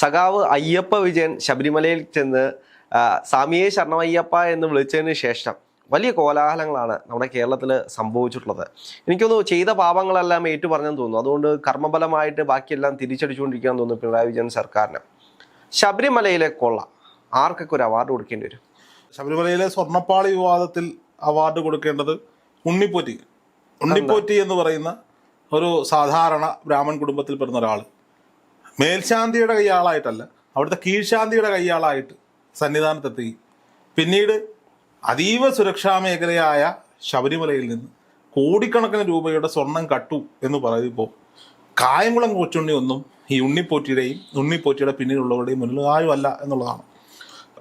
സഖാവ് അയ്യപ്പ വിജയൻ ശബരിമലയിൽ ചെന്ന് സ്വാമിയെ ശരണമയ്യപ്പ എന്ന് വിളിച്ചതിന് ശേഷം വലിയ കോലാഹലങ്ങളാണ് നമ്മുടെ കേരളത്തിൽ സംഭവിച്ചിട്ടുള്ളത്. എനിക്കൊന്ന് ചെയ്ത പാപങ്ങളെല്ലാം ഏറ്റുപറഞ്ഞെന്ന് തോന്നുന്നു. അതുകൊണ്ട് കർമ്മബലമായിട്ട് ബാക്കിയെല്ലാം തിരിച്ചടിച്ചുകൊണ്ടിരിക്കാൻ തോന്നുന്നു പിണറായി വിജയൻ സർക്കാരിന്. ശബരിമലയിലെ കൊള്ള ആർക്കൊക്കെ ഒരു അവാർഡ് കൊടുക്കേണ്ടി വരും? ശബരിമലയിലെ സ്വർണപ്പാളി വിവാദത്തിൽ അവാർഡ് കൊടുക്കേണ്ടത് ഉണ്ണിപ്പോറ്റി. ഉണ്ണിപ്പോറ്റി എന്ന് പറയുന്ന ഒരു സാധാരണ ബ്രാഹ്മൺ കുടുംബത്തിൽ പെടുന്ന ഒരാൾ മേൽശാന്തിയുടെ കയ്യാളായിട്ടല്ല അവിടുത്തെ കീഴ്ശാന്തിയുടെ കയ്യാളായിട്ട് സന്നിധാനത്തെത്തി. പിന്നീട് അതീവ സുരക്ഷാ മേഖലയായ ശബരിമലയിൽ നിന്ന് കോടിക്കണക്കിന് രൂപയുടെ സ്വർണം കട്ടു എന്ന് പറയുമ്പോൾ കായംകുളം കൊച്ചുണ്ണി ഒന്നും ഈ ഉണ്ണിപ്പോറ്റിയുടെയും ഉണ്ണിപ്പോറ്റിയുടെ പിന്നിലുള്ളവരുടെയും മുന്നിൽ ആരുമല്ല എന്നുള്ളതാണ്.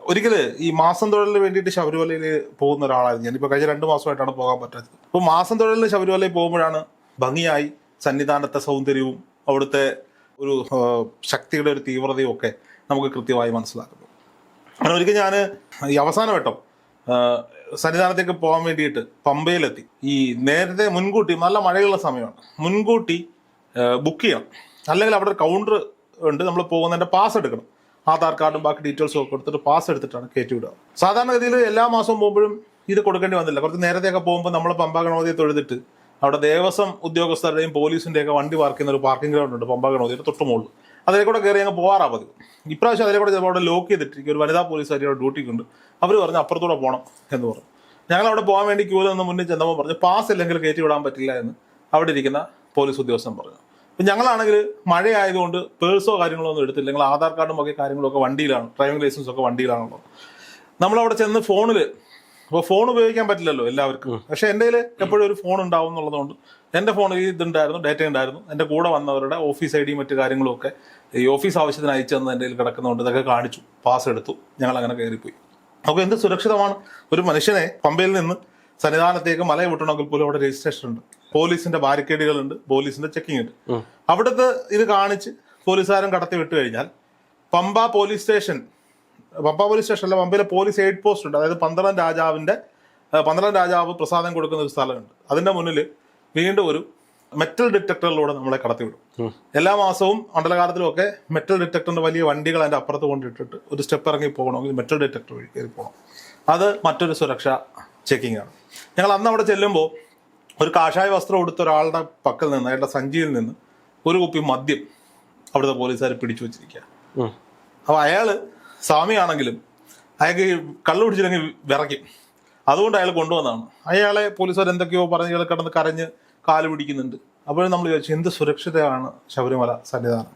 ഒരിക്കൽ ഈ മാസം തൊഴിലിന് വേണ്ടിയിട്ട് ശബരിമലയിൽ പോകുന്ന ഒരാളായിരുന്നു. ഞാനിപ്പോൾ കഴിഞ്ഞ രണ്ട് മാസമായിട്ടാണ് പോകാൻ പറ്റാത്തത്. അപ്പോൾ മാസം തൊഴിലിന് ശബരിമലയിൽ പോകുമ്പോഴാണ് ഭംഗിയായി സന്നിധാനത്തെ സൗന്ദര്യവും അവിടുത്തെ ഒരു ശക്തിയുടെ ഒരു തീവ്രതയും ഒക്കെ നമുക്ക് കൃത്യമായി മനസ്സിലാക്കുന്നു. അങ്ങനെ ഒരിക്കൽ ഞാൻ ഈ അവസാന വട്ടം സന്നിധാനത്തേക്ക് പോകാൻ വേണ്ടിയിട്ട് പമ്പയിലെത്തി. ഈ നേരത്തെ മുൻകൂട്ടി നല്ല മഴയുള്ള സമയമാണ്. മുൻകൂട്ടി ബുക്ക് ചെയ്യണം. അല്ലെങ്കിൽ അവിടെ ഒരു കൗണ്ടർ ഉണ്ട് നമ്മൾ പോകുന്നതിന്റെ പാസ് എടുക്കണം. ആധാർ കാർഡും ബാക്കി ഡീറ്റെയിൽസും ഒക്കെ കൊടുത്തിട്ട് പാസ് എടുത്തിട്ടാണ് കയറ്റി വിടുക. സാധാരണഗതിയിൽ എല്ലാ മാസവും പോകുമ്പോഴും ഇത് കൊടുക്കേണ്ടി വന്നില്ല. കുറച്ച് നേരത്തെയൊക്കെ പോകുമ്പോൾ നമ്മൾ പമ്പ ഗണപതിയെ തൊഴുതിട്ട് അവിടെ ദേവസ്വം ഉദ്യോഗസ്ഥരുടെയും പോലീസിന്റെ ഒക്കെ വണ്ടി പാർക്ക് ചെയ്യുന്ന ഒരു പാർക്കിംഗ് ഗ്രൗണ്ട് ഉണ്ട് പമ്പ ഗണപതിയുടെ തൊട്ട് മുകളിൽ. അതിലെ കൂടെ കയറി അങ്ങ് പോകാറാ പതിവ്. ഇപ്രാവശ്യം അതിലെ കൂടെ അവിടെ ലോക്ക് ചെയ്തിട്ടിരിക്കും. ഒരു വനിതാ പോലീസുകാരി അവിടെ ഡ്യൂട്ടിക്കുണ്ട് അവർ പറഞ്ഞു അപ്പുറത്തൂടെ പോകണം എന്ന് പറഞ്ഞു. ഞങ്ങൾ അവിടെ പോകാൻ വേണ്ടി ക്യൂവിൽ നിന്ന് മുന്നിൽ ചെന്നപ്പോൾ പറഞ്ഞു പാസ് ഇല്ലെങ്കിൽ കയറ്റി വിടാൻ പറ്റില്ല എന്ന് അവിടെ ഇരിക്കുന്ന പോലീസ് ഉദ്യോഗസ്ഥൻ പറഞ്ഞു. അപ്പം ഞങ്ങളാണെങ്കിൽ മഴയായതുകൊണ്ട് പേഴ്സോ കാര്യങ്ങളോ ഒന്നും എടുത്തില്ല. ഞങ്ങൾ ആധാർ കാർഡും ഒക്കെ കാര്യങ്ങളൊക്കെ വണ്ടിയിലാണ് ഡ്രൈവിംഗ് ലൈസൻസ് ഒക്കെ വണ്ടിയിലാണല്ലോ നമ്മളവിടെ ചെന്ന് ഫോണിൽ അപ്പോൾ ഫോൺ ഉപയോഗിക്കാൻ പറ്റില്ലല്ലോ എല്ലാവർക്കും. പക്ഷെ എന്റെ കയ്യിൽ എപ്പോഴും ഒരു ഫോൺ ഉണ്ടാവും എന്നുള്ളതുകൊണ്ട് എന്റെ ഫോണിൽ ഇതുണ്ടായിരുന്നു ഡേറ്റ ഉണ്ടായിരുന്നു. എന്റെ കൂടെ വന്നവരുടെ ഓഫീസ് ഐ ഡിയും മറ്റു കാര്യങ്ങളും ഒക്കെ ഈ ഓഫീസ് ആവശ്യത്തിന് അയച്ചു തന്നെ എന്റെ കയ്യിൽ കിടക്കുന്നതുകൊണ്ട് ഇതൊക്കെ കാണിച്ചു പാസ് എടുത്തു ഞങ്ങൾ അങ്ങനെ കയറിപ്പോയി. അപ്പോൾ എന്ത് സുരക്ഷിതമാണ്? ഒരു മനുഷ്യനെ പമ്പയിൽ നിന്ന് സന്നിധാനത്തേക്ക് മല വിട്ടണമെങ്കിൽ പോലും അവിടെ രജിസ്ട്രേഷൻ ഉണ്ട്. പോലീസിന്റെ ബാരിക്കേഡുകൾ ഉണ്ട് പോലീസിന്റെ ചെക്കിംഗ് ഉണ്ട്. അവിടുത്തെ ഇത് കാണിച്ച് പോലീസുകാരൻ കടത്തി വിട്ടു കഴിഞ്ഞാൽ Pamba police station Pamba police സ്റ്റേഷനല്ല പമ്പയിലെ പോലീസ് എയ്ഡ് പോസ്റ്റ് ഉണ്ട്. അതായത് പന്തളം രാജാവിന്റെ പന്തളം രാജാവ് പ്രസാദം കൊടുക്കുന്ന ഒരു സ്ഥലമുണ്ട്. അതിന്റെ മുന്നിൽ വീണ്ടും ഒരു മെറ്റൽ ഡിറ്റക്ടറിലൂടെ നമ്മളെ കടത്തിവിടും. എല്ലാ മാസവും മണ്ഡലകാലത്തിലും ഒക്കെ മെറ്റൽ ഡിറ്റക്ടറിന്റെ വലിയ വണ്ടികൾ അതിന്റെ അപ്പുറത്ത് കൊണ്ടിട്ടിട്ട് ഒരു സ്റ്റെപ്പ് ഇറങ്ങി പോകണമെങ്കിൽ മെറ്റൽ ഡിറ്റക്ടർ വഴി കയറി പോകണം. അത് മറ്റൊരു സുരക്ഷ ചെക്കിംഗ് ആണ്. ഞങ്ങൾ അന്ന് അവിടെ ചെല്ലുമ്പോൾ ഒരു കാഷായ വസ്ത്രം ഉടുത്ത ഒരാളുടെ പക്കൽ നിന്ന് അയാളുടെ സഞ്ചിയിൽ നിന്ന് ഒരു കുപ്പി മദ്യം അവിടുത്തെ പോലീസുകാർ പിടിച്ചു വെച്ചിരിക്കുക. അപ്പോൾ അയാൾ സ്വാമിയാണെങ്കിലും അയാൾക്ക് കള്ളു കുടിച്ചില്ലെങ്കിൽ വിറയ്ക്കും. അതുകൊണ്ട് അയാൾ കൊണ്ടുവന്നതാണ്. അയാളെ പോലീസുകാർ എന്തൊക്കെയോ പറഞ്ഞ് ഇയാൾ കിടന്ന് കരഞ്ഞ് കാൽ പിടിക്കുന്നുണ്ട്. അപ്പോഴും നമ്മൾ ചോദിച്ചു എന്ത് സുരക്ഷിതമാണ് ശബരിമല സന്നിധാനം.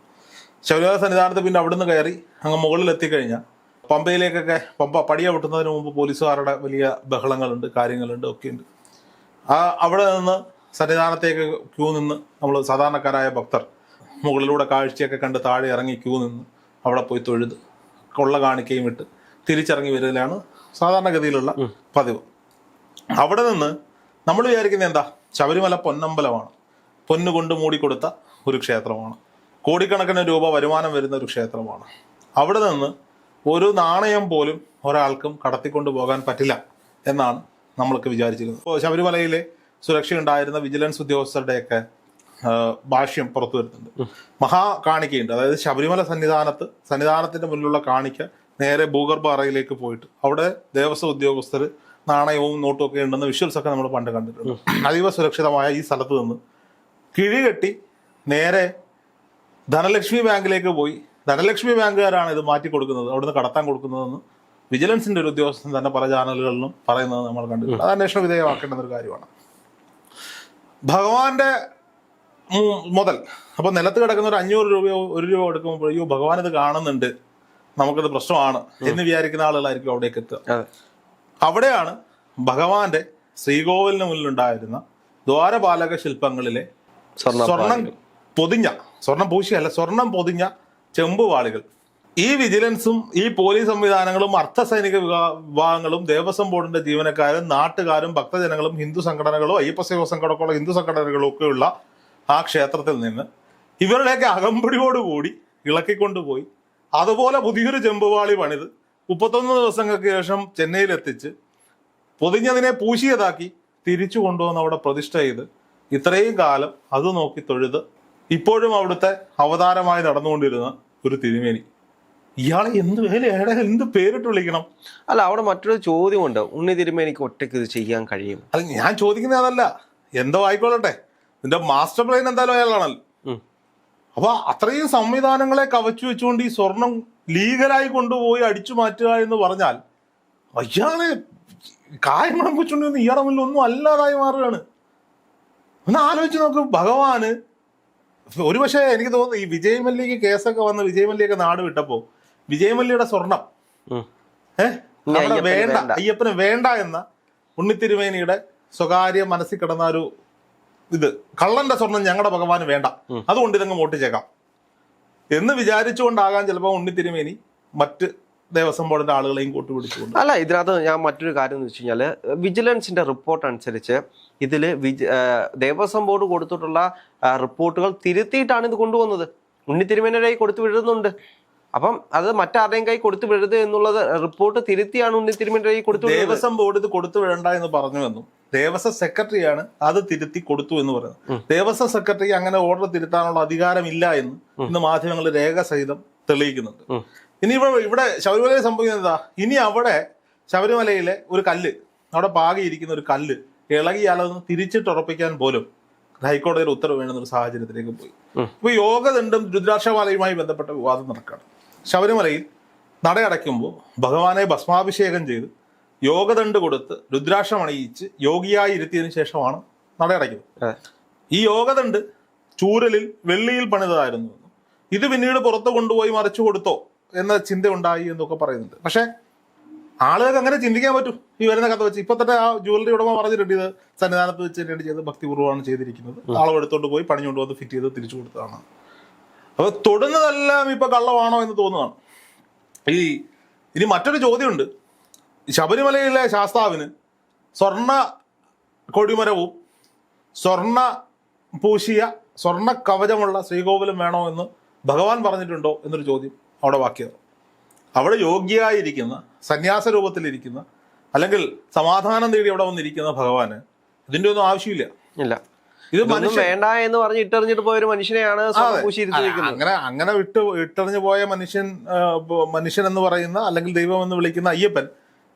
ശബരിമല സന്നിധാനത്ത് പിന്നെ അവിടുന്ന് കയറി അങ്ങ് മുകളിൽ എത്തിക്കഴിഞ്ഞാൽ പമ്പയിലേക്കൊക്കെ പമ്പ പടിയ പൊട്ടുന്നതിന് മുമ്പ് പോലീസുകാരുടെ വലിയ ബഹളങ്ങളുണ്ട് കാര്യങ്ങളുണ്ട് ഒക്കെയുണ്ട്. ആ അവിടെ നിന്ന് സന്നിധാനത്തേക്ക് ക്യൂ നിന്ന് നമ്മൾ സാധാരണക്കാരായ ഭക്തർ മുകളിലൂടെ കാഴ്ചയൊക്കെ കണ്ട് താഴെ ഇറങ്ങി ക്യൂ നിന്ന് അവിടെ പോയി തൊഴുത്. കൊള്ള കാണിക്കുകയും ഇട്ട് തിരിച്ചിറങ്ങി വരുന്നതിലാണ് സാധാരണഗതിയിലുള്ള പതിവ്. അവിടെ നിന്ന് നമ്മൾ വിചാരിക്കുന്നത് എന്താ? ശബരിമല പൊന്നമ്പലമാണ്. പൊന്നുകൊണ്ട് മൂടിക്കൊടുത്ത ഒരു ക്ഷേത്രമാണ്. കോടിക്കണക്കിന് രൂപ വരുമാനം വരുന്ന ഒരു ക്ഷേത്രമാണ്. അവിടെ നിന്ന് ഒരു നാണയം പോലും ഒരാൾക്കും കടത്തിക്കൊണ്ട് പോകാൻ പറ്റില്ല എന്നാണ് നമ്മൾക്ക് വിചാരിച്ചിരുന്നത്. ഇപ്പോൾ ശബരിമലയിലെ സുരക്ഷയുണ്ടായിരുന്ന വിജിലൻസ് ഉദ്യോഗസ്ഥരുടെയൊക്കെ ഭാഷ്യം പുറത്തു വരുന്നുണ്ട്. മഹാ കാണിക്കയുണ്ട് അതായത് ശബരിമല സന്നിധാനത്ത് സന്നിധാനത്തിന്റെ മുന്നിലുള്ള കാണിക്ക നേരെ ഭൂഗർഭ അറയിലേക്ക് പോയിട്ട് അവിടെ ദേവസ്വം ഉദ്യോഗസ്ഥർ നാണയവും നോട്ടും ഒക്കെ ഉണ്ടെന്ന് വിഷ്വൽസ് ഒക്കെ നമ്മൾ പണ്ട് കണ്ടിട്ടുണ്ട്. അതീവ സുരക്ഷിതമായ ഈ സ്ഥലത്ത് നിന്ന് കിഴികെട്ടി നേരെ ധനലക്ഷ്മി ബാങ്കിലേക്ക് പോയി. ധനലക്ഷ്മി ബാങ്കുകാരാണ് ഇത് മാറ്റി കൊടുക്കുന്നത് അവിടുന്ന് കടത്താൻ കൊടുക്കുന്നതെന്ന് വിജിലൻസിന്റെ ഒരു ഉദ്യോഗസ്ഥൻ തന്നെ പല ചാനലുകളിലും പറയുന്നത് നമ്മൾ കണ്ടിട്ടുണ്ട്. അത് അന്വേഷണ വിധേയമാക്കേണ്ടുന്ന ഒരു കാര്യമാണ്. ഭഗവാന്റെ മുതൽ. അപ്പൊ നിലത്ത് കിടക്കുന്ന ഒരു അഞ്ഞൂറ് രൂപയോ ഒരു രൂപ എടുക്കുമ്പോൾ അയ്യോ ഭഗവാൻ ഇത് കാണുന്നുണ്ട്. നമുക്കത് പ്രശ്നമാണ് എന്ന് വിചാരിക്കുന്ന ആളുകളായിരിക്കും അവിടേക്ക് എത്തുക. അവിടെയാണ് ഭഗവാന്റെ ശ്രീകോവിലിന് മുന്നിലുണ്ടായിരുന്ന ദ്വാരപാലക ശില്പങ്ങളിലെ സ്വർണം പൊതിഞ്ഞ സ്വർണം പൂശിയല്ല സ്വർണം പൊതിഞ്ഞ ചെമ്പുവാളികൾ ഈ വിജിലൻസും ഈ പോലീസ് സംവിധാനങ്ങളും അർദ്ധസൈനിക വിഭാ- വിഭാഗങ്ങളും ദേവസ്വം ബോർഡിന്റെ ജീവനക്കാരും നാട്ടുകാരും ഭക്തജനങ്ങളും ഹിന്ദു സംഘടനകളോ അയ്യപ്പസേവ സംഘടനകളോ ഹിന്ദു സംഘടനകളോ ഒക്കെയുള്ള ആ ക്ഷേത്രത്തിൽ നിന്ന് ഇവരുടെയൊക്കെ അകമ്പടിയോടുകൂടി ഇളക്കിക്കൊണ്ടുപോയി. അതുപോലെ പുതിയൊരു ചെമ്പുവാളി പണിത് മുപ്പത്തൊന്ന് ദിവസങ്ങൾക്ക് ശേഷം ചെന്നൈയിലെത്തിച്ച് പൊതിഞ്ഞതിനെ പൂശിയതാക്കി തിരിച്ചു കൊണ്ടുവന്ന് അവിടെ പ്രതിഷ്ഠ ചെയ്ത് ഇത്രയും കാലം അത് നോക്കി തൊഴുത് ഇപ്പോഴും അവിടുത്തെ അവതാരമായി നടന്നുകൊണ്ടിരുന്ന ഒരു തിരുമേനി. ഇയാളെ എന്ത് വേല അയാളെ എന്ത് പേരിട്ട് വിളിക്കണം? അല്ല അവിടെ മറ്റൊരു ചോദ്യമുണ്ട്. ഉണ്ണി തിരുമേനിക്ക് ഒറ്റയ്ക്ക് ഇത് ചെയ്യാൻ കഴിയും? അല്ല ഞാൻ ചോദിക്കുന്നത് അതല്ല എന്തോ ആയിക്കോളട്ടെ നിന്റെ മാസ്റ്റർ പ്ലാൻ എന്തായാലും അയാളാണല്ലോ. അപ്പൊ അത്രയും സംവിധാനങ്ങളെ കവച്ചു വെച്ചുകൊണ്ട് ഈ സ്വർണം ലീഗലായി കൊണ്ടുപോയി അടിച്ചു മാറ്റുക എന്ന് പറഞ്ഞാൽ അയാളെ കായമണം വെച്ചുകൊണ്ട് ഇയാളെ മുന്നിൽ ഒന്നും അല്ലാതായി മാറുകയാണ് ഒന്ന് ആലോചിച്ച് നോക്ക് ഭഗവാന് ഒരു പക്ഷേ എനിക്ക് തോന്നുന്നു ഈ വിജയ് മല്യക്ക് കേസൊക്കെ വന്ന് വിജയ് മല്യൊക്കെ നാട് വിട്ടപ്പോ വിജയ് മല്യയുടെ സ്വർണം. ഏഹ് വേണ്ട. അയ്യപ്പന് വേണ്ട എന്ന ഉണ്ണിത്തിരുമേനിയുടെ സ്വകാര്യ മനസ്സിൽ കിടന്ന ഒരു ഇത് കള്ളന്റെ സ്വർണം ഞങ്ങളുടെ ഭഗവാന് വേണ്ട. അതുകൊണ്ട് ഇതങ്ങ് മോട്ടിച്ചേക്കാം എന്ന് വിചാരിച്ചുകൊണ്ടാകാൻ ചിലപ്പോൾ ഉണ്ണിത്തിരുമേനി മറ്റ് ദേവസ്വം ബോർഡിന്റെ ആളുകളെയും കൂട്ടുപിടിച്ചുകൊണ്ട്. അല്ല ഇതിനകത്ത് ഞാൻ മറ്റൊരു കാര്യം എന്ന് വെച്ച് കഴിഞ്ഞാൽ വിജിലൻസിന്റെ റിപ്പോർട്ട് അനുസരിച്ച് ഇതിൽ വിജ് ദേവസ്വം ബോർഡ് കൊടുത്തിട്ടുള്ള റിപ്പോർട്ടുകൾ തിരുത്തിയിട്ടാണ് ഇത് കൊണ്ടുവന്നത്. ഉണ്ണി തിരുമേനയുടെ കൊടുത്തു വിടുന്നുണ്ട്. അപ്പം അത് മറ്റാരുടെയും കൈ കൊടുത്തു വിടരുത് എന്നുള്ളത് റിപ്പോർട്ട് തിരുത്തിയാണ് ഉണ്ണി തിരുമേനയുടെ കൈ കൊടുത്തു ദേവസ്വം ബോർഡ് ഇത് കൊടുത്തു വിടണ്ട എന്ന് പറഞ്ഞു പറഞ്ഞുവെന്നും ദേവസ്വം സെക്രട്ടറിയാണ് അത് തിരുത്തി കൊടുത്തു എന്ന് പറയുന്നത്. ദേവസ്വം സെക്രട്ടറി അങ്ങനെ ഓർഡർ തിരുത്താനുള്ള അധികാരമില്ല എന്ന് ഇന്ന് മാധ്യമങ്ങൾ രേഖ സഹിതം തെളിയിക്കുന്നുണ്ട്. ഇനി ഇവിടെ ഇവിടെ ശബരിമലയിൽ സംഭവിക്കുന്നത് എന്താ? ഇനി അവിടെ ശബരിമലയിലെ ഒരു കല്ല് അവിടെ പാകിയിരിക്കുന്ന ഒരു കല്ല് ഇളകിയാലൊന്ന് തിരിച്ചിട്ടുറപ്പിക്കാൻ പോലും ഹൈക്കോടതിയുടെ ഉത്തരവ് വേണമെന്നൊരു സാഹചര്യത്തിലേക്ക് പോയി. ഇപ്പൊ യോഗ ദണ്ഡും രുദ്രാക്ഷമാലയുമായി ബന്ധപ്പെട്ട വിവാദം നടക്കുകയാണ്. ശബരിമലയിൽ നടയടയ്ക്കുമ്പോൾ ഭഗവാനെ ഭസ്മാഭിഷേകം ചെയ്ത് യോഗദണ്ഡ് കൊടുത്ത് രുദ്രാക്ഷം അണിയിച്ച് യോഗിയായി ഇരുത്തിയതിനു ശേഷമാണ് നടയടയ്ക്കുന്നത്. ഈ യോഗദണ്ഡ് ചൂരലിൽ വെള്ളിയിൽ പണിതായിരുന്നു ഇത് പിന്നീട് പുറത്ത് കൊണ്ടുപോയി മറിച്ചു കൊടുത്തോ എന്ന ചിന്ത ഉണ്ടായി എന്നൊക്കെ പറയുന്നുണ്ട്. പക്ഷെ ആളുകൾക്ക് അങ്ങനെ ചിന്തിക്കാൻ പറ്റും. ഈ വരുന്ന കഥ വെച്ച് ഇപ്പൊ തന്നെ ആ ജുവലറി ഉടമ പറഞ്ഞിട്ടുണ്ട് ഇത് സന്നിധാനത്ത് വെച്ച് തന്നെയാണ് ചെയ്ത് ഭക്തിപൂർവമാണ് ചെയ്തിരിക്കുന്നത്. അളവ് എടുത്തോണ്ട് പോയി പണിഞ്ഞുകൊണ്ട് വന്ന് ഫിറ്റ് ചെയ്ത് തിരിച്ചു കൊടുത്തതാണ്. അപ്പൊ തൊടുന്നതെല്ലാം ഇപ്പൊ കള്ളമാണോ എന്ന് തോന്നുകയാണ് ഈ ഇനി മറ്റൊരു ചോദ്യമുണ്ട്. ശബരിമലയിലെ ശാസ്താവിന് സ്വർണ കൊടിമരവും സ്വർണ പൂശിയ സ്വർണ കവചമുള്ള ശ്രീകോവിലും വേണോ എന്ന് ഭഗവാൻ പറഞ്ഞിട്ടുണ്ടോ എന്നൊരു ചോദ്യം അവിടെ വാക്കിയത് അവിടെ യോഗ്യയായിരിക്കുന്ന സന്യാസ രൂപത്തിലിരിക്കുന്ന അല്ലെങ്കിൽ സമാധാനം തേടി അവിടെ വന്നിരിക്കുന്ന ഭഗവാന് ഇതിന്റെ ഒന്നും ആവശ്യമില്ല. ഇല്ല. ഇത് വേണ്ട എന്ന് പറഞ്ഞ് ഇട്ടെറിഞ്ഞിട്ട് പോയ ഒരു മനുഷ്യനെയാണ് അങ്ങനെ അങ്ങനെ വിട്ട് ഇട്ടെറിഞ്ഞു പോയ മനുഷ്യൻ മനുഷ്യൻ എന്ന് പറയുന്ന അല്ലെങ്കിൽ ദൈവം എന്ന് വിളിക്കുന്ന അയ്യപ്പൻ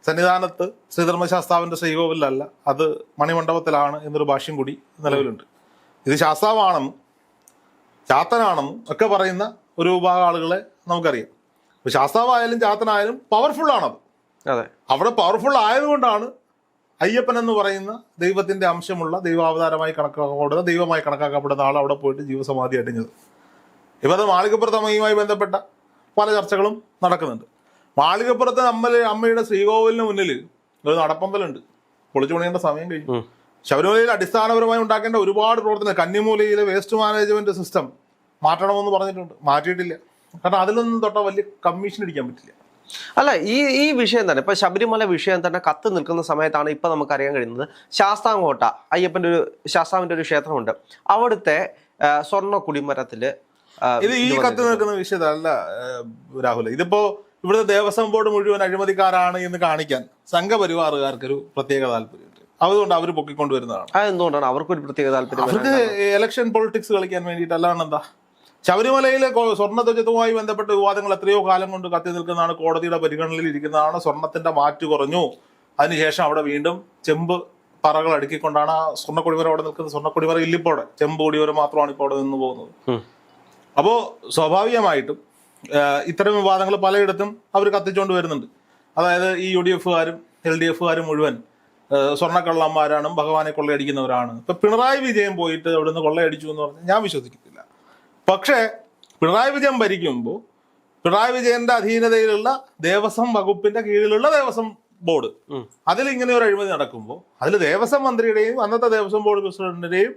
സന്നിധാനത്ത് ശ്രീധർമ്മശാസ്താവിന്റെ ശ്രീകോവിലല്ല. അത് മണിമണ്ഡപത്തിലാണ് എന്നൊരു ഭാഷ്യം കൂടി നിലവിലുണ്ട്. ഇത് ശാസ്താവാണെന്നും ചാത്തനാണെന്നും ഒക്കെ പറയുന്ന ഒരു വിഭാഗം ആളുകളെ നമുക്കറിയാം. ശാസ്താവായാലും ചാത്തനായാലും പവർഫുൾ ആണത്. അതെ. അവിടെ പവർഫുൾ ആയതുകൊണ്ടാണ് അയ്യപ്പൻ എന്ന് പറയുന്ന ദൈവത്തിന്റെ അംശമുള്ള ദൈവാവതാരമായി കണക്കാക്കപ്പെടുന്ന ദൈവമായി കണക്കാക്കപ്പെടുന്ന ആൾ അവിടെ പോയിട്ട് ജീവസമാധി അടിഞ്ഞത് ഇപ്പൊ മാളികപ്പുറത്ത് അമ്മയുമായി ബന്ധപ്പെട്ട പല ചർച്ചകളും നടക്കുന്നുണ്ട്. മാളികപ്പുറത്ത് അമ്മ അമ്മയുടെ ശ്രീകോവിലിന് മുന്നിൽ ഒരു നടപ്പന്തലുണ്ട് പൊളിച്ചു പണിയേണ്ട സമയം കഴിഞ്ഞു. ശബരിമലയിൽ അടിസ്ഥാനപരമായി ഉണ്ടാക്കേണ്ട ഒരുപാട് പ്രവർത്തനം കന്നിമൂലയിലെ വേസ്റ്റ് മാനേജ്മെന്റ് സിസ്റ്റം മാറ്റണമെന്ന് പറഞ്ഞിട്ടുണ്ട്. മാറ്റിയിട്ടില്ല. കാരണം അതിലൊന്നും തൊട്ട വലിയ കമ്മീഷൻ ഇടിക്കാൻ പറ്റില്ല. അല്ല ഈ ഈ വിഷയം തന്നെ ഇപ്പൊ ശബരിമല വിഷയം തന്നെ കത്ത് നിൽക്കുന്ന സമയത്താണ് ഇപ്പൊ നമുക്ക് അറിയാൻ കഴിയുന്നത് ശാസ്താംകോട്ട അയ്യപ്പന്റെ ഒരു ശാസ്താവിന്റെ ഒരു ക്ഷേത്രമുണ്ട്. അവിടുത്തെ സ്വർണ കുടിമരത്തിൽ ഇത് ഈ കത്ത്. നിൽക്കുന്ന വിഷയതല്ല രാഹുൽ. ഇതിപ്പോ ഇവിടുത്തെ ദേവസ്വം ബോർഡ് മുഴുവൻ അഴിമതിക്കാരാണ് എന്ന് കാണിക്കാൻ സംഘപരിവാറുകാർക്കൊരു പ്രത്യേക താല്പര്യമുണ്ട്. അതുകൊണ്ട് അവർ പൊക്കിക്കൊണ്ടുവരുന്നതാണ്. അതെന്തുകൊണ്ടാണ്? അവർക്കൊരു പ്രത്യേക താല്പര്യം അവർക്ക് ഇലക്ഷൻ പൊളിറ്റിക്സ് കളിക്കാൻ വേണ്ടിയിട്ട് അല്ലാണ്ട് എന്താ ശബരിമലയിലെ സ്വർണധ്വജത്തുമായി ബന്ധപ്പെട്ട വിവാദങ്ങൾ എത്രയോ കാലം കൊണ്ട് കത്തി നിൽക്കുന്നതാണ് കോടതിയുടെ പരിഗണനയിൽ ഇരിക്കുന്നതാണ്. സ്വർണത്തിന്റെ മാറ്റ് കുറഞ്ഞു. അതിനുശേഷം അവിടെ വീണ്ടും ചെമ്പ് പറകൾ അടുക്കിക്കൊണ്ടാണ് ആ സ്വർണ കൊടിമരം അവിടെ നിൽക്കുന്നത്. സ്വർണ ഇല്ലിപ്പോ ഇല്ലിപ്പോടെ ചെമ്പ് കൊടിമരം മാത്രമാണ് ഇപ്പോൾ അവിടെ നിന്ന് പോകുന്നത്. അപ്പോൾ അപ്പോ സ്വാഭാവികമായിട്ടും ഇത്തരം വിവാദങ്ങൾ പലയിടത്തും അവർ കത്തിച്ചുകൊണ്ട് വരുന്നുണ്ട്. അതായത് ഈ യു ഡി എഫുകാരും എൽ ഡി എഫുകാരും മുഴുവൻ സ്വർണക്കള്ളന്മാരാണ് ഭഗവാനെ കൊള്ളയടിക്കുന്നവരാണ്. ഇപ്പൊ പിണറായി വിജയൻ പോയിട്ട് അവിടുന്ന് കൊള്ളയടിച്ചു എന്ന് പറഞ്ഞാൽ ഞാൻ വിശ്വസിക്കുന്നില്ല പക്ഷേ പിണറായി വിജയൻ ഭരിക്കുമ്പോൾ പിണറായി വിജയന്റെ അധീനതയിലുള്ള ദേവസ്വം വകുപ്പിന്റെ കീഴിലുള്ള ദേവസ്വം ബോർഡ്. അതിൽ ഇങ്ങനെ ഒരു അഴിമതി നടക്കുമ്പോൾ അതിൽ ദേവസ്വം മന്ത്രിയുടെയും അന്നത്തെ ദേവസ്വം ബോർഡ് പ്രസിഡന്റിന്റെയും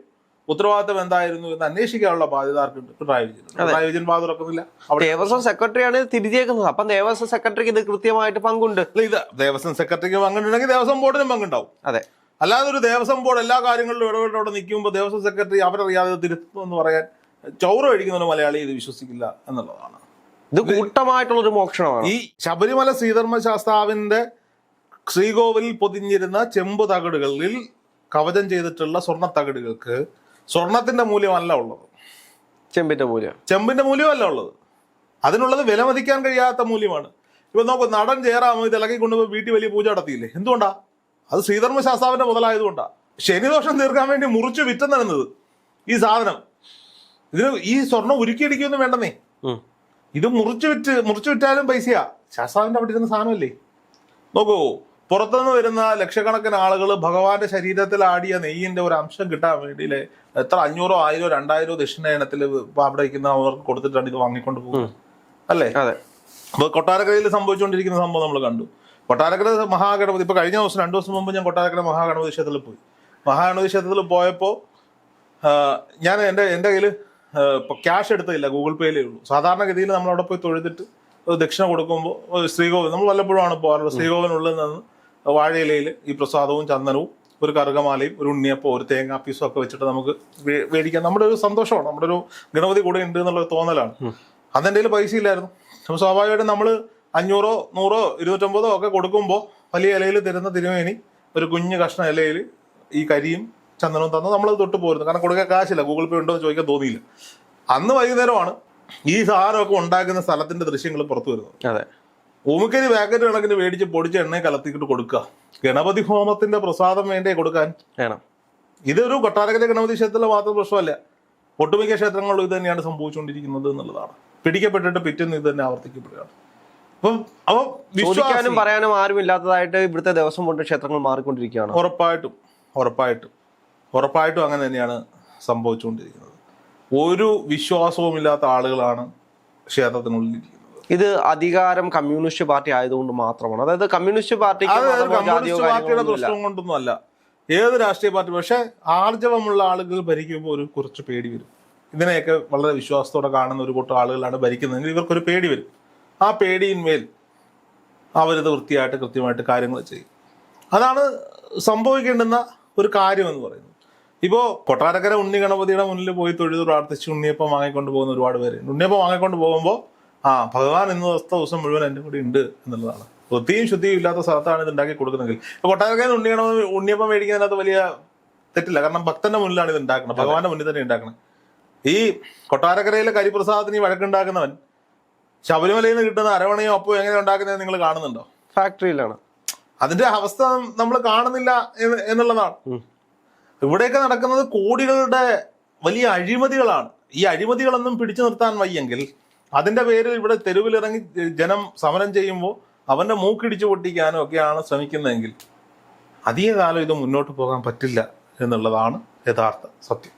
ഉത്തരവാദിത്തം എന്തായിരുന്നു എന്ന് അന്വേഷിക്കാനുള്ള ബാധ്യത ആർക്കുണ്ട്? പിണറായി വിജയൻ പിണറായി വിജയൻ ബാധ തുറക്കുന്നില്ല. ദേവസ്വം സെക്രട്ടറിയാണ് തിരിച്ചേക്കുന്നത്. അപ്പം ദേവസ്വം സെക്രട്ടറിക്ക് ഇത് കൃത്യമായിട്ട് പങ്കുണ്ട്. ഇത് ദേവസ്വം സെക്രട്ടറിക്ക് പങ്കുണ്ടെങ്കിൽ ദേവസ്വം ബോർഡിനും പങ്കുണ്ടാവും. അതെ. അല്ലാതെ ഒരു ദേവസ്വം ബോർഡ് എല്ലാ കാര്യങ്ങളിലും ഇടപെട്ട് അവിടെ നിൽക്കുമ്പോൾ ദേവസ്വം സെക്രട്ടറി അവരറിയാതെ തിരുത്തുന്നു എന്ന് പറയാൻ ചൗറ് കഴിക്കുന്ന ഒരു മലയാളി ഇത് വിശ്വസിക്കില്ല എന്നുള്ളതാണ്. ഇത് കൂട്ടമായിട്ടുള്ളൊരു ഒരു മോഷണമാണ് ഈ ശബരിമല ശ്രീധർമ്മശാസ്താവിന്റെ ശ്രീകോവിലിൽ പൊതിഞ്ഞിരുന്ന ചെമ്പ് തകടുകളിൽ കവചം ചെയ്തിട്ടുള്ള സ്വർണ തകടുകൾക്ക് സ്വർണത്തിന്റെ മൂല്യമല്ല ഉള്ളത്. ചെമ്പിന്റെ മൂല്യം. ചെമ്പിന്റെ മൂല്യമല്ല ഉള്ളത്. അതിനുള്ളത് വിലമതിക്കാൻ കഴിയാത്ത മൂല്യമാണ്. ഇപ്പൊ നോക്കൂ നടൻ ചേരാമോ ഇത് ഇളക്കി കൊണ്ടുപോയി വീട്ടിൽ വലിയ പൂജ നടത്തിയില്ലേ? എന്തുകൊണ്ടാ? അത് ശ്രീധർമ്മശാസ്താവിന്റെ മുതലായതുകൊണ്ടാ. ശനിദോഷം തീർക്കാൻ വേണ്ടി മുറിച്ചു വിറ്റം നടന്നത് ഈ സാധനം. ഇതിന് ഈ സ്വർണം ഉരുക്കിയടിക്കൊന്നും വേണ്ടെന്നേ. ഇത് മുറിച്ചു വിറ്റ് മുറിച്ചു വിറ്റാലും പൈസയാ. ശാസ്താവിന്റെ അവിടെ ഇരുന്ന സാധനമല്ലേ? നോക്കൂ പുറത്തുനിന്ന് വരുന്ന ലക്ഷക്കണക്കിന് ആളുകൾ ഭഗവാന്റെ ശരീരത്തിൽ ആടിയ നെയ്യിന്റെ ഒരു അംശം കിട്ടാൻ വേണ്ടിയില്ലേ എത്ര അഞ്ഞൂറോ ആയിരോ രണ്ടായിരോ ദക്ഷിണയനത്തിൽ അവിടെ ഇരിക്കുന്ന അവർക്ക് കൊടുത്തിട്ടാണ് ഇത് വാങ്ങിക്കൊണ്ട് പോകുന്നത്. അല്ലേ? അതെ. അപ്പൊ കൊട്ടാരക്കരയിൽ സംഭവിച്ചുകൊണ്ടിരിക്കുന്ന സംഭവം നമ്മൾ കണ്ടു. കൊട്ടാരക്കര മഹാഗണപതി ഇപ്പൊ കഴിഞ്ഞ ദിവസം രണ്ടു ദിവസം മുമ്പ് ഞാൻ കൊട്ടാരക്കര മഹാഗണപതി ക്ഷേത്രത്തിൽ പോയി. മഹാഗണപതി ക്ഷേത്രത്തിൽ പോയപ്പോൾ ഞാൻ എന്റെ എന്റെ കയ്യിൽ ഇപ്പോൾ ക്യാഷ് എടുത്തില്ല ഗൂഗിൾ പേയിലേ ഉള്ളൂ. സാധാരണഗതിയിൽ നമ്മൾ അവിടെ പോയി തൊഴുതിട്ട് ഒരു ദക്ഷിണ കൊടുക്കുമ്പോൾ ശ്രീകോവിൽ നമ്മൾ വല്ലപ്പോഴും ആണ് പോകാറുള്ളത്. ശ്രീകോവിനുള്ളിൽ നിന്ന് വാഴയിലയിൽ ഈ പ്രസാദവും ചന്ദനവും ഒരു കറുകമാലയും ഒരു ഉണ്ണിയപ്പോ ഒരു തേങ്ങാപ്പീസും ഒക്കെ വെച്ചിട്ട് നമുക്ക് മേടിക്കാം നമ്മുടെ ഒരു സന്തോഷമാണ്. നമ്മുടെ ഒരു ഗണപതി കൂടെ ഉണ്ട് എന്നുള്ള തോന്നലാണ്. അന്ന് എന്റെ കയ്യിൽ പൈസ ഇല്ലായിരുന്നു. അപ്പോൾ സ്വാഭാവികമായിട്ടും നമ്മൾ അഞ്ഞൂറോ നൂറോ ഇരുന്നൂറ്റമ്പതോ ഒക്കെ കൊടുക്കുമ്പോൾ വലിയ ഇലയിൽ തരുന്ന തിരുമേനി ഒരു കുഞ്ഞു കഷ്ണ ഇലയിൽ ഈ കരിയും ചന്ദനവും തന്നു. നമ്മളത് തൊട്ട് പോരുന്നു. കാരണം കൊടുക്കാൻ കാശില്ല. ഗൂഗിൾ പേ ഉണ്ടോ എന്ന് ചോദിക്കാൻ തോന്നിയില്ല. അന്ന് വൈകുന്നേരമാണ് ഈ സാധനമൊക്കെ ഉണ്ടാക്കുന്ന സ്ഥലത്തിന്റെ ദൃശ്യങ്ങൾ പുറത്തു വരുന്നത്. അതെ. ഓമിക്കരി പാക്കറ്റ് കണക്കിന് മേടിച്ച് പൊടിച്ച് എണ്ണ കലത്തിക്കിട്ട് കൊടുക്കുക. ഗണപതി ഹോമത്തിന്റെ പ്രസാദം വേണ്ടേ കൊടുക്കാൻ? വേണം. ഇതൊരു കൊട്ടാരക്കര ഗണപതി ക്ഷേത്രത്തിലെ മാത്രം പ്രശ്നമല്ല. ഒട്ടുമിക്ക ക്ഷേത്രങ്ങളിലും ഇത് തന്നെയാണ് സംഭവിച്ചുകൊണ്ടിരിക്കുന്നത് എന്നുള്ളതാണ്. പിടിക്കപ്പെട്ടിട്ട് പിറ്റേന്ന് ഇത് തന്നെ ആവർത്തിക്കപ്പെടുകയാണ്. അപ്പം അപ്പം ചോദിക്കാനും പറയാനും ആരും ഇല്ലാത്തതായിട്ട് ഇവിടുത്തെ ദിവസം കൊണ്ട് ക്ഷേത്രങ്ങൾ മാറിക്കൊണ്ടിരിക്കുകയാണ്. ഉറപ്പായിട്ടും ഉറപ്പായിട്ടും. ഉറപ്പായിട്ടും അങ്ങനെ തന്നെയാണ് സംഭവിച്ചുകൊണ്ടിരിക്കുന്നത്. ഒരു വിശ്വാസവും ഇല്ലാത്ത ആളുകളാണ് ക്ഷേത്രത്തിനുള്ളിൽ ഇരിക്കുന്നത്. ഇത് അധികാരം കമ്മ്യൂണിസ്റ്റ് പാർട്ടി ആയതുകൊണ്ട് മാത്രമാണ്. അതായത് കമ്മ്യൂണിസ്റ്റ് ജാതിയോ കമ്മ്യൂണിസ്റ്റ് പാർട്ടിയുടെ പ്രശ്നം കൊണ്ടൊന്നും അല്ല ഏത് രാഷ്ട്രീയ പാർട്ടി പക്ഷെ ആർജവമുള്ള ആളുകൾ ഭരിക്കുമ്പോൾ ഒരു കുറച്ച് പേടി വരും. ഇതിനെയൊക്കെ വളരെ വിശ്വാസത്തോടെ കാണുന്ന ഒരു കൂട്ടം ആളുകളാണ് ഭരിക്കുന്നതെങ്കിൽ ഇവർക്കൊരു പേടി വരും. ആ പേടിയിന്മേൽ അവരിത് വൃത്തിയായിട്ട് കൃത്യമായിട്ട് കാര്യങ്ങൾ ചെയ്യും. അതാണ് സംഭവിക്കേണ്ടുന്ന ഒരു കാര്യം എന്ന് പറയുന്നത്. ഇപ്പോൾ കൊട്ടാരക്കര ഉണ്ണി ഗണപതിയുടെ മുന്നിൽ പോയി തൊഴുത് പ്രാർത്ഥിച്ച് ഉണ്ണിയപ്പം വാങ്ങിക്കൊണ്ട് പോകുന്ന ഒരുപാട് പേര്. ഉണ്ണിയപ്പം വാങ്ങിക്കൊണ്ട് പോകുമ്പോൾ ആ ഭഗവാൻ ഇന്ന് ദിവസത്തെ ദിവസം മുഴുവൻ എന്റെ കൂടി ഉണ്ട് എന്നുള്ളതാണ്. വൃത്തിയും ശുദ്ധിയും ഇല്ലാത്ത സ്ഥലത്താണ് ഇത് ഉണ്ടാക്കി കൊടുക്കുന്നതെങ്കിൽ. ഇപ്പൊ കൊട്ടാരക്കര ഉണ്ണി ഗണപതി ഉണ്ണിയപ്പം മേടിക്കുന്നതിനകത്ത് വലിയ തെറ്റില്ല. കാരണം ഭക്തന്റെ മുന്നിലാണ് ഇത് ഉണ്ടാക്കുന്നത് ഭഗവാന്റെ മുന്നിൽ തന്നെ ഉണ്ടാക്കണം ഈ കൊട്ടാരക്കരയിലെ കരിപ്രസാദത്തിന് ഈ വഴക്കുണ്ടാക്കുന്നവൻ ശബരിമലയിൽ നിന്ന് കിട്ടുന്ന അരവണയോ അപ്പോ എങ്ങനെ ഉണ്ടാക്കുന്നത് നിങ്ങൾ കാണുന്നുണ്ടോ? ഫാക്ടറിയിലാണ് അതിന്റെ അവസ്ഥ നമ്മൾ കാണുന്നില്ല എന്നുള്ളതാണ്. ഇവിടെയൊക്കെ നടക്കുന്നത് കോടികളുടെ വലിയ അഴിമതികളാണ്. ഈ അഴിമതികളൊന്നും പിടിച്ചു നിർത്താൻ വയ്യെങ്കിൽ അതിന്റെ പേരിൽ ഇവിടെ തെരുവിലിറങ്ങി ജനം സമരം ചെയ്യുമ്പോൾ അവന്റെ മൂക്കിടിച്ചു പൊട്ടിക്കാനും ഒക്കെയാണ് ശ്രമിക്കുന്നതെങ്കിൽ അധിക കാലം ഇത് മുന്നോട്ട് പോകാൻ പറ്റില്ല എന്നുള്ളതാണ് യഥാർത്ഥ സത്യം.